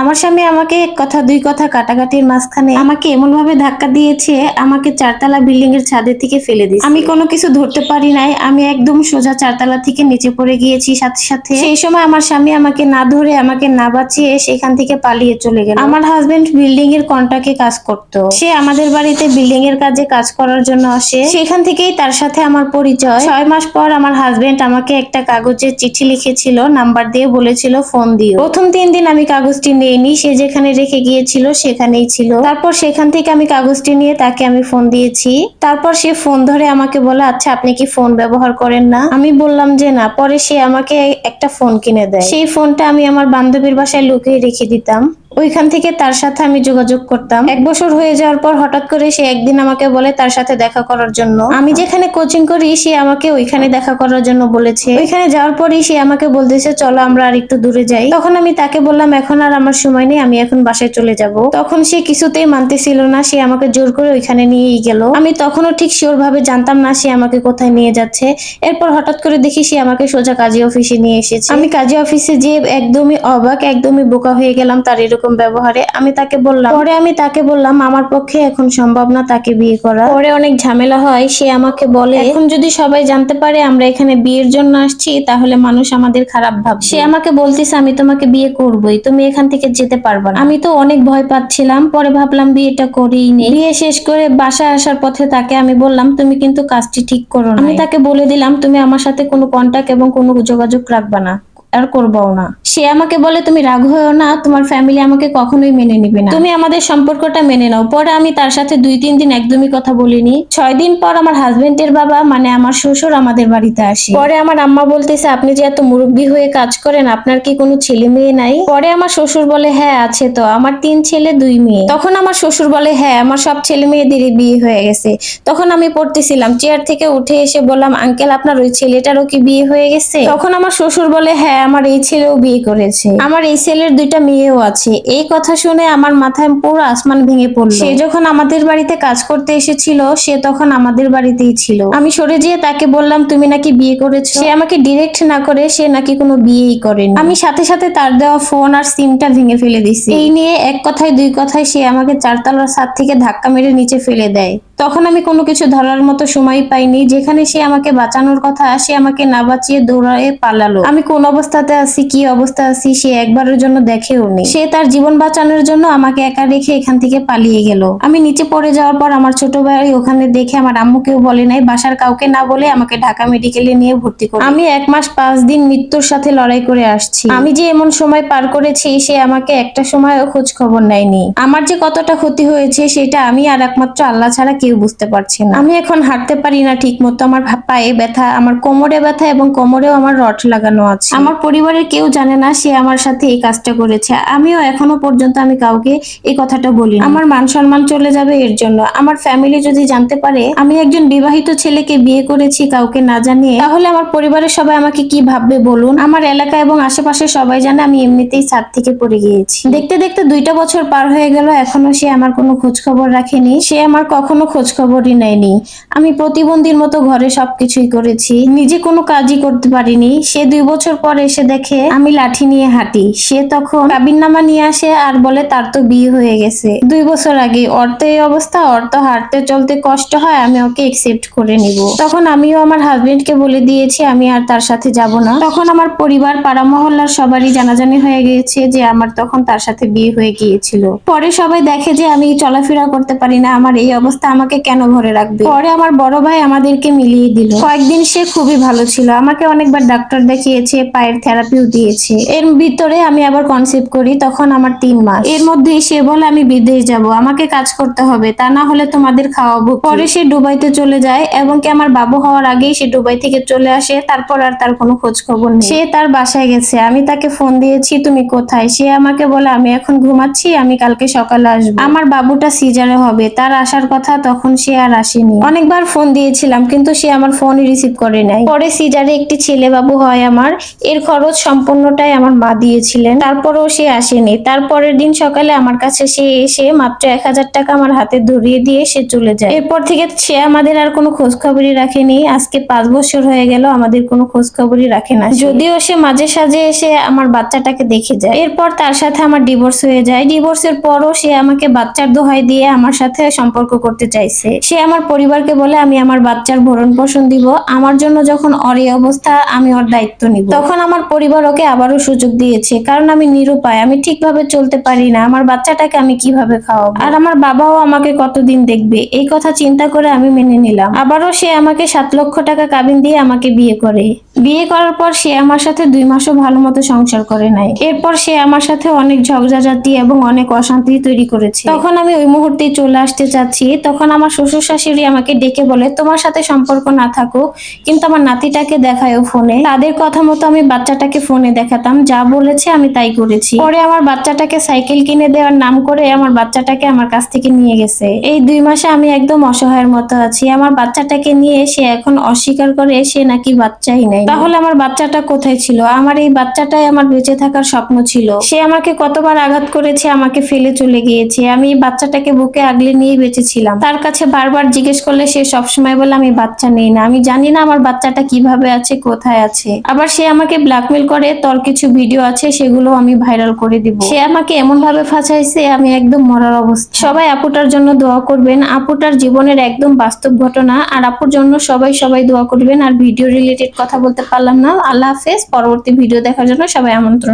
আমার স্বামী আমাকে এক কথা, দুই কথা কাটাকাটির মাঝখানে আমাকে এমন ভাবে ধাক্কা দিয়েছে, আমাকে চারতলা বিল্ডিং এর ছাদের থেকে ফেলে দিয়েছে। আমি কোনো কিছু ধরতে পারি নাই, আমি একদম সোজা চারতলা থেকে নিচে পড়ে গিয়েছি সাথে সাথে। সেই সময় আমার স্বামী আমাকে না ধরে, আমাকে না বাঁচিয়ে সেখান থেকে পালিয়ে চলে গেল। আমার হাজবেন্ড বিল্ডিং এর কন্ট্রাক্টে কাজ করতো। সে আমাদের বাড়িতে বিল্ডিং এর কাজে কাজ করার জন্য আসে। সেখান থেকেই তার সাথে আমার পরিচয়। ছয় মাস পর আমার হাজবেন্ড আমাকে একটা কাগজে চিঠি লিখেছিল, নাম্বার দিয়ে বলেছিল, ফোন দিও। প্রথম তিন দিন আমি কাগজটি নিইনি সে যেখানে রেখে গিয়েছিল সেখানেই ছিল। তারপর সেখান থেকে আমি কাগজটি নিয়ে তাকে আমি ফোন দিয়েছি। তারপর সে ফোন ধরে আমাকে বলে আচ্ছা আপনি কি ফোন ব্যবহার করেন না? আমি বললাম যে, না। পরে সে আমাকে একটা ফোন কিনে দেয়। সেই ফোনটা আমি আমার বান্ধবীর বাসায় লুকিয়ে রেখে দিতাম। ওইখান থেকে তার সাথে আমি যোগাযোগ করতাম। এক বছর হয়ে যাওয়ার পর হঠাৎ করে সে একদিন আমাকে বলে তার সাথে দেখা করার জন্য। আমি যেখানে কোচিং করি, সে আমাকে ওইখানে দেখা করার জন্য বলেছে। ওইখানে যাওয়ার পরই সে আমাকে বলতেছে, চলো আমরা আর একটু দূরে যাই। তখন আমি তাকে বললাম, এখন আর আমার সময় নেই, আমি এখন বাসায় চলে যাব। তখন সে কিছুতেই মানতেছিল না, সে আমাকে জোর করে ওইখানে নিয়েই গেল। আমি তখনও ঠিক শিওর ভাবে জানতাম না সে আমাকে কোথায় নিয়ে যাচ্ছে। এরপর হঠাৎ করে দেখি সে আমাকে সোজা কাজী অফিসে নিয়ে এসেছে। আমি কাজী অফিসে যেয়ে একদমই অবাক, একদমই বোকা হয়ে গেলাম, তার এরকম ব্যবহারে আমি তাকে বললাম। পরে আমি তাকে বললাম আমার পক্ষে এখন সম্ভব না তাকে বিয়ে করা। পরে অনেক ঝামেলা হয় সে আমাকে বলে এখন যদি সবাই জানতে পারে আমরা এখানে বিয়ের জন্য আসছি তাহলে মানুষ আমাদের খারাপ ভাব সে আমাকে বলতেছে আমি তোমাকে বিয়ে করবই তুমি এখান থেকে যেতে পারবে না। আমি তো অনেক ভয় পাচ্ছিলাম পরে ভাবলাম বিয়েটা করেই নেই। বিয়ে শেষ করে বাসায় আসার পথে তাকে আমি বললাম তুমি কিন্তু কাজটি ঠিক করো না আমি তাকে বলে দিলাম তুমি আমার সাথে কোনো কন্টাক্ট এবং কোনো যোগাযোগ রাখবা না। আর করবাও না। সে আমাকে বলে, তুমি রাগ হয়েও না, তোমার ফ্যামিলি আমাকে কখনোই মেনে নিবে না। তুমি আমাদের সম্পর্কটা মেনে নাও। পরে আমি তার সাথে দুই, তিন দিন একদমই কথা বলিনি। ছয় দিন পর আমার হাজবেন্ডের বাবা মানে আমার শ্বশুর আমাদের বাড়িতে আসে। পরে আমার আম্মা বলতেছে, আপনি যে এত মুরব্বী হয়ে কাজ করেন, আপনার কি কোনো ছেলে মেয়ে নাই? পরে আমার শ্বশুর বলে হ্যাঁ আছে তো, আমার তিন ছেলে, দুই মেয়ে। তখন আমার শ্বশুর বলে হ্যাঁ আমার সব ছেলে মেয়েদেরই বিয়ে হয়ে গেছে। তখন আমি পড়তেছিলাম চেয়ার থেকে উঠে এসে বললাম, আঙ্কেল, আপনার ওই ছেলেটারও কি বিয়ে হয়ে গেছে? তখন আমার শ্বশুর বলে হ্যাঁ আমার এই ছেলেও বিয়ে করেছে। আমার এই ছেলের দুইটা মেয়েও আছে। এই কথা শুনে আমার মাথায় পুরো আসমান ভেঙে পড়ল। সে যখন আমাদের বাড়িতে কাজ করতে এসেছিল সে তখন আমাদের বাড়িতেই ছিল। আমি সরে যেয়ে তাকে বললাম তুমি নাকি বিয়ে করেছ? সে আমাকে ডিরেক্ট না করে সে নাকি কোনো বিয়েই করেনি। আমি সাথে সাথে তার দেওয়া ফোন আর সিমটা ভেঙে ফেলে দিছি। এই নিয়ে এক কথায় দুই কথায় সে আমাকে চারতলার ছাদ থেকে ধাক্কা মেরে নিচে ফেলে দেয়। তখন আমি কোনো কিছু ধরার মতো সময় পাইনি। যেখানে সে আমাকে বাঁচানোর কথা, সে আমাকে না বাঁচিয়ে দৌড়ায় পালালো। আমি কোন অবস্থাতে আছি, কি অবস্থা আছি, সে একবারের জন্য দেখেও নি সে তার জীবন বাঁচানোর জন্য আমাকে একা রেখে এখান থেকে পালিয়ে গেল। আমি নিচে পড়ে যাওয়ার পর আমার ছোট ভাই ওখানে দেখে আমার আম্মুকেও বলে নাই, বাসার কাউকে না বলে আমাকে ঢাকা মেডিকেলে নিয়ে ভর্তি করে। আমি এক মাস পাঁচ দিন মৃত্যুর সাথে লড়াই করে আসছি। আমি যে এমন সময় পার করেছি, সে আমাকে একটা সময়ও খোঁজ খবর নেয়নি। আমার যে কতটা ক্ষতি হয়েছে, সেটা আমি আর একমাত্র আল্লাহ ছাড়া কেউ বুঝতে পারছি না। আমি এখন হাঁটতে পারি না ঠিক মতো আমার পায়ে ব্যথা আমার কোমরে ব্যথা এবং কোমরেও আমার রড লাগানো আছে। আমার পরিবারের কেউ জানে না সে আমার সাথে এই কাজটা করেছে। আমিও এখনও পর্যন্ত আমি কাউকে এই কথাটা বলি আমার মান সম্মান চলে যাবে এর জন্য। আমার ফ্যামিলি যদি জানতে পারে আমি একজন বিবাহিত ছেলেকে বিয়ে করেছি কাউকে না জানিয়ে তাহলে আমার পরিবারের সবাই আমাকে কি ভাববে বলুন? আমার এলাকা এবং আশেপাশে সবাই জানে আমি এমনিতেই ছাদ থেকে পড়ে গিয়েছি। দেখতে দেখতে দুইটা বছর পার হয়ে গেল এখনও সে আমার কোনো খোঁজ খবর রাখেনি। সে আমার কখনো খোঁজ খবরই নেয়নি। আমি প্রতিবন্ধীর মতো ঘরে সবকিছুই করেছি। নিজে কোনো কাজই করতে পারিনি। সে দুই বছর পর এসে দেখে আমি লাঠি নিয়ে হাঁটি। সে তখন কাবিননামা নিয়ে আসে আর বলে, তার তো বিয়ে হয়ে গেছে। দুই বছর আগে তো এই অবস্থা তো হাঁটতে চলতে কষ্ট হয়, আমি ওকে একসেপ্ট করে নিব। তখন আমিও আমার হাজবেন্ডকে বলে দিয়েছি, আমি আর তার সাথে যাব না। তখন আমার পরিবার, পাড়া মহল্লার সবারই জানাজানি হয়ে গিয়েছে যে, আমার তখন তার সাথে বিয়ে হয়ে গিয়েছিল। পরে সবাই দেখে যে, আমি চলাফেরা করতে পারি না। আমার এই অবস্থা আমাকে কেন ঘরে রাখবে? পরে আমার বড় ভাই আমাদেরকে মিলিয়ে দিল। কয়েকদিন সে খুবই ভালো ছিল। আমাকে অনেকবার ডাক্তার দেখিয়েছে, পায়ের থেরাপিও দিয়েছে। এর ভিতরে আমি আবার কনসেপ্ট করি, তখন আমার তিন মাস। এর মধ্যে সে বলে, আমি বিদেশ যাব। আমাকে কাজ করতে হবে। তা না হলে তোমাদের খাওয়াবো পরে সে ডুবাইতে চলে যায় এবং কি আমার বাবু হওয়ার আগেই সে ডুবাই থেকে চলে আসে। তারপর আর তার কোনো খোঁজ খবর নেই। সে তার বাসায় গেছে। আমি তাকে ফোন দিয়েছি, তুমি কোথায়? সে আমাকে বলে, আমি এখন ঘুমাচ্ছি, আমি কালকে সকালে আসব। আমার বাবুটা সিজারে হবে। তার আসার কথা তখন সে আর আসেনি। অনেকবার ফোন দিয়েছিলাম, কিন্তু সে আমার ফোন রিসিভ করে নাই। পরে সিজারে একটি ছেলে বাবু হয় আমার, এর খরচ সম্পূর্ণটাই আমার মা দিয়েছিলেন। তারপরেও সে আসেনি। তারপরের দিন সকালে আমার কাছে সে এসে মাত্র এক হাজার টাকা আমার হাতে ধরিয়ে দিয়ে সে চলে যায়। এরপর থেকে সে আমাদের আর কোনো খোঁজ খবরই রাখেনি। আজকে পাঁচ বছর হয়ে গেল, আমাদের কোনো খোঁজ খবরই রাখে না। যদিও সে মাঝে সাঝে এসে আমার বাচ্চাটাকে দেখে যায়। এরপর তার সাথে আমার ডিভোর্স হয়ে যায়। ডিভোর্সের পরও সে আমাকে বাচ্চার দোহাই দিয়ে আমার সাথে সম্পর্ক করতে চাইছে সে আমার পরিবারকে বলে, আমি আমার বাচ্চার ভরণ পোষণ দিব। আমার জন্য যখন এই অবস্থা, আমি ওর দায়িত্ব নিব। তখন আমার পরিবার ওকে আবারও সুযোগ দিয়েছে, কারণ আমি নিরুপায়, আমি ঠিকভাবে চলতে পারি না। আমার বাচ্চাটাকে আমি কীভাবে খাওয়াবো? আর আমার বাবাও আমাকে কতদিন দেখবে? এই কথা চিন্তা করে আমি মেনে নিলাম। আবারও সে আমাকে সাত লক্ষ টাকা কাবিন দিয়ে আমাকে বিয়ে করে। বিয়ে করার পর সে আমার সাথে দুই মাসও ভালো মতো সংসার করে নাই। এরপর সে আমার সাথে অনেক ঝগড়াঝাটি এবং অনেক অশান্তি তৈরি করেছে। তখন আমি ওই মুহূর্তে চলে আসতে চাচ্ছি। তখন আমার শ্বশুর শাশুড়ি আমাকে ডেকে বলে, তোমার সাথে সম্পর্ক না থাকুক, কিন্তু আমার নাতিটাকে দেখায়ও ফোনে। তাদের কথা মতো আমি বাচ্চাটাকে ফোনে দেখাতাম। যা বলেছে আমি তাই করেছি। পরে আমার বাচ্চাটাকে সাইকেল কিনে দেওয়ার নাম করে আমার বাচ্চাটাকে আমার কাছ থেকে নিয়ে গেছে। এই দুই মাসে আমি একদম অসহায়ের মতো আছি। আমার বাচ্চাটাকে নিয়ে সে এখন অস্বীকার করে সে নাকি বাচ্চাই নেই। তাহলে আমার বাচ্চাটা কোথায় ছিল? আমার এই বাচ্চাটাই আমার বেঁচে থাকার স্বপ্ন ছিল। সে আমাকে কতবার আঘাত করেছে, আমাকে ফেলে চলে গিয়েছে। আমি এই বাচ্চাটাকে বুকে আগলে নিয়ে বেঁচেছিলাম। তার কাছে বারবার জিজ্ঞেস করলে সে সবসময় বলে, আমি বাচ্চা নেই না। আমি জানি না আমার বাচ্চাটা কীভাবে আছে, কোথায় আছে। আবার সে আমাকে ব্ল্যাকমেল করে, তোর কিছু ভিডিও আছে, সেগুলো আমি ভাইরাল করে দিব। সে আমাকে এমন ভাবে ফাঁসাইছে, আমি একদম মরার অবস্থা। সবাই আপুটার জন্য দোয়া করবেন। আপুটার জীবনের একদম বাস্তব ঘটনা। আর আপুর জন্য সবাই সবাই দোয়া করবেন। আর ভিডিও রিলেটেড কথা বলতে পারলাম না। আল্লাহ হাফেজ। পরবর্তী ভিডিও দেখার জন্য সবাই আমন্ত্রণ